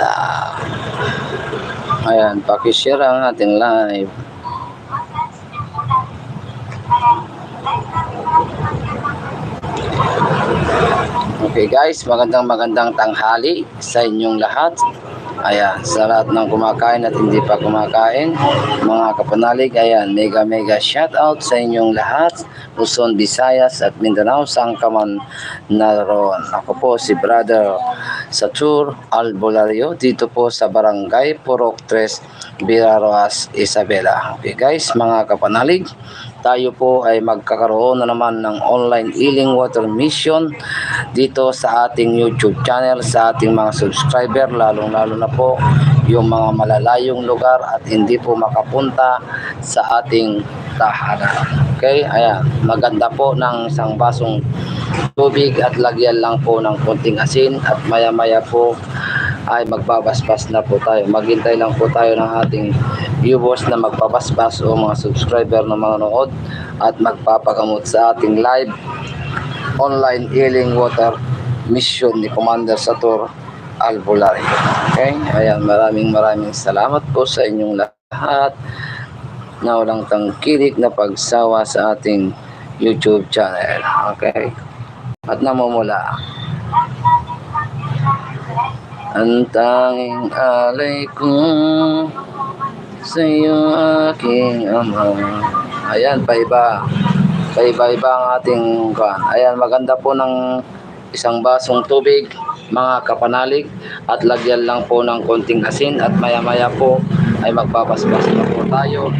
Ah. Ayan, pakishare ang ating live. Okay guys, magandang magandang tanghali sa inyong lahat. Ayan, sa lahat ng kumakain at hindi pa kumakain, mga kapanalig, ayan, mega mega shout out sa inyong lahat, Luzon, Visayas at Mindanao, saan ka man naroon. Ako po si Brother Satur Albolario, dito po sa Barangay Purok 3, Biraroas, Isabela. Okay guys, mga kapanalig, tayo po ay magkakaroon na naman ng online healing water mission dito sa ating YouTube channel sa ating mga subscriber lalong lalo na po yung mga malalayong lugar at hindi po makapunta sa ating tahanan. Okay, ayan, maganda po ng isang basong tubig at lagyan lang po ng konting asin at maya maya po ay magbabasbas na po tayo. Maghintay lang po tayo ng ating viewers na magbabasbas o mga subscriber na mga nood at magpapagamot sa ating live online healing water mission ni Commander Satur Albolari. Okay? Ayan, maraming maraming salamat po sa inyong lahat na walang tangkilik na pagsawa sa ating YouTube channel. Okay? At namumula ang tanging alay ko sa iyo aking ama. Ayan, paiba. Paiba-iba ang ating kan. Ayan, maganda po ng isang basong tubig, mga kapanalig, at lagyan lang po ng konting asin at maya-maya po ay magbabasbas na po tayo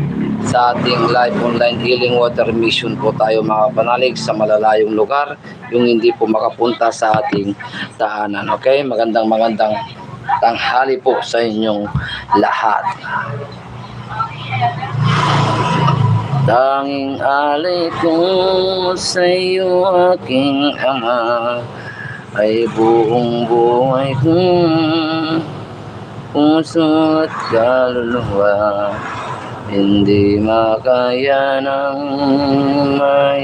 sa ating live online healing water mission po tayo mga kapanalig sa malalayong lugar yung hindi po makapunta sa ating tahanan. Okay? Magandang magandang tanghali po sa inyong lahat. Tanging alay ko sa iyo aking ama ay buong buhay ko puso at kaluluwa hindi makaya ng may